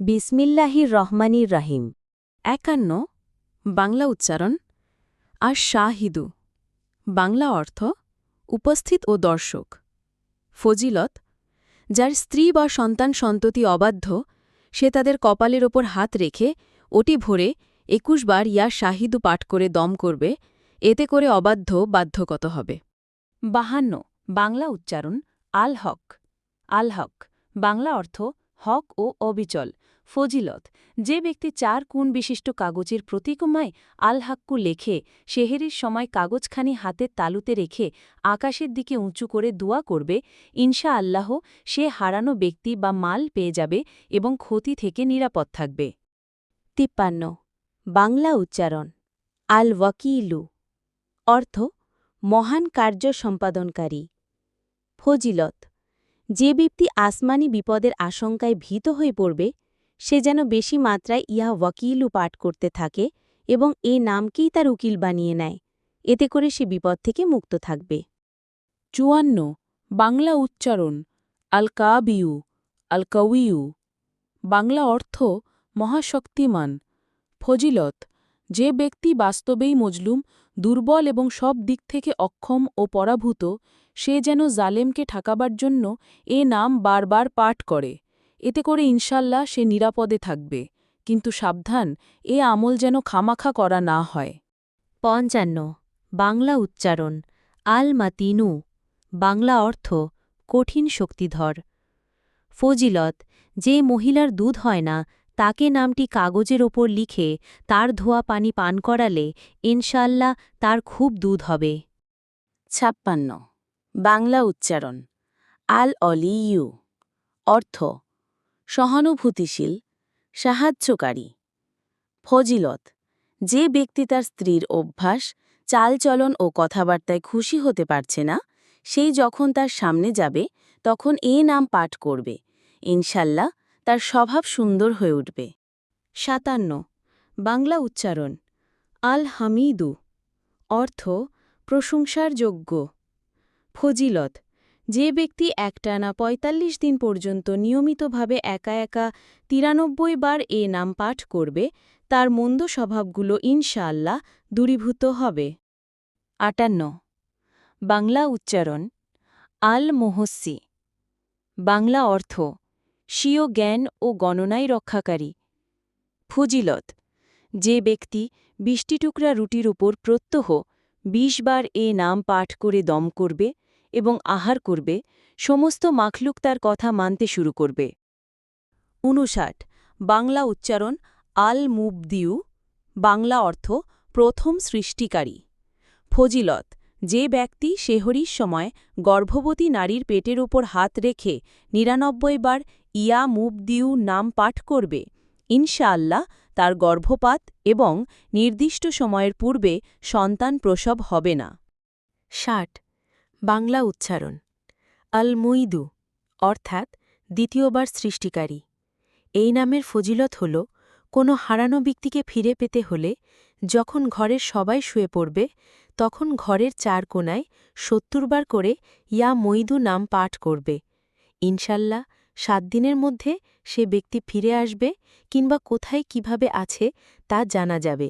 বিসমিল্লাহির রহমানির রাহিম। একান্ন, বাংলা উচ্চারণ, আর শাহিদু। বাংলা অর্থ, উপস্থিত ও দর্শক। ফজিলত, যার স্ত্রী বা সন্তান সন্ততি অবাধ্য, সে তাদের কপালের ওপর হাত রেখে ওটি ভরে একুশ বার ইয়া শাহিদু পাঠ করে দম করবে, এতে করে অবাধ্য, বাধ্যগত হবে। বাহান্ন, বাংলা উচ্চারণ, আল হক। আল হক, বাংলা অর্থ হক ও অবিচল, ফজিলত। যে ব্যক্তি চার কোণ বিশিষ্ট কাগজের প্রতীকমায় আল হাক্কু লেখে, শেহেরির সময় কাগজখানি হাতের তালুতে রেখে আকাশের দিকে উঁচু করে দোয়া করবে ইনশা আল্লাহ সে হারানো ব্যক্তি বা মাল পেয়ে যাবে এবং ক্ষতি থেকে নিরাপদ থাকবে। তিপ্পান্ন, বাংলা উচ্চারণ আল ওয়াকিলু অর্থ, মহান কার্য সম্পাদনকারী, ফজিলত। যে ব্যক্তি আসমানি বিপদের আশঙ্কায় ভীত হয়ে পড়বে, সে যেন বেশি মাত্রায় ইহা ওয়াকিলু পাঠ করতে থাকে এবং এ নামকেই তার উকিল বানিয়ে নেয়। এতে করে সে বিপদ থেকে মুক্ত থাকবে। চুয়ান্ন। বাংলা উচ্চারণ আল কাবিউ আল বাংলা অর্থ, মহাশক্তিমান, ফজিলত। যে ব্যক্তি বাস্তবেই মজলুম, দুর্বল এবং সব দিক থেকে অক্ষম ও পরাভূত, সে যেন জালেমকে ঠাকাবার জন্য এ নাম বারবার পাঠ করে। এতে করে ইনশাল্লাহ সে নিরাপদে থাকবে। কিন্তু সাবধান, এ আমল যেন খামাখা করা না হয়। পঞ্চান্ন, বাংলা উচ্চারণ আল মাতিনু বাংলা অর্থ, কঠিন শক্তিধর। ফজিলত, যে মহিলার দুধ হয় না তাকে নামটি কাগজের ওপর লিখে তার ধোয়া পানি পান করালে ইনশাল্লাহ তার খুব দুধ হবে। ছাপ্পান্ন। বাংলা উচ্চারণ। আল অলিয়ু অর্থ, সহানুভূতিশীল, সাহায্যকারী। ফজিলত, যে ব্যক্তি তার স্ত্রীর অভ্যাস, চালচলন ও কথাবার্তায় খুশি হতে পারছে না, সেই যখন তার সামনে যাবে, তখন এ নাম পাঠ করবে। ইনশাল্লাহ তার স্বভাব সুন্দর হয়ে উঠবে। সাতান্ন। বাংলা উচ্চারণ। আল হামিদু অর্থ, প্রশংসার যোগ্য। ফজিলত। যে ব্যক্তি একটানা ৪৫ দিন পর্যন্ত নিয়মিতভাবে একা একা তিরানব্বই বার এ নাম পাঠ করবে, তার মন্দ স্বভাবগুলো ইনশাআল্লাহ দূরীভূত হবে। আটান্ন। বাংলা উচ্চারণ। আল মোহস্সি বাংলা অর্থ স্বীয় জ্ঞান ও গণনায় রক্ষাকারী। ফজিলত, যে ব্যক্তি বিশটি টুকরা রুটির উপর প্রত্যহ ২০ বার এ নাম পাঠ করে দম করবে এবং আহার করবে, সমস্ত মাখলুক তার কথা মানতে শুরু করবে। উনষাট বাংলা উচ্চারণ আল মুবদিউ বাংলা অর্থ প্রথম সৃষ্টিকারী। ফজিলত, যে ব্যক্তি শেহরির সময় গর্ভবতী নারীর পেটের ওপর হাত রেখে নিরানব্বই বার ইয়া মুবদিউ নাম পাঠ করবে। ইনশাআল্লাহ তার গর্ভপাত এবং নির্দিষ্ট সময়ের পূর্বে সন্তান প্রসব হবে না। ষাট। বাংলা উচ্চারণ। আল মুইদু অর্থাৎ দ্বিতীয়বার সৃষ্টিকারী। এই নামের ফজিলত হল, কোনো হারানো ব্যক্তিকে ফিরে পেতে হলে যখন ঘরের সবাই শুয়ে পড়বে, তখন ঘরের চার কোনায় সত্তরবার করে ইয়া মইদু নাম পাঠ করবে। ইনশাল্লাহ সাত দিনের মধ্যে সে ব্যক্তি ফিরে আসবে কিংবা কোথায় কীভাবে আছে তা জানা যাবে।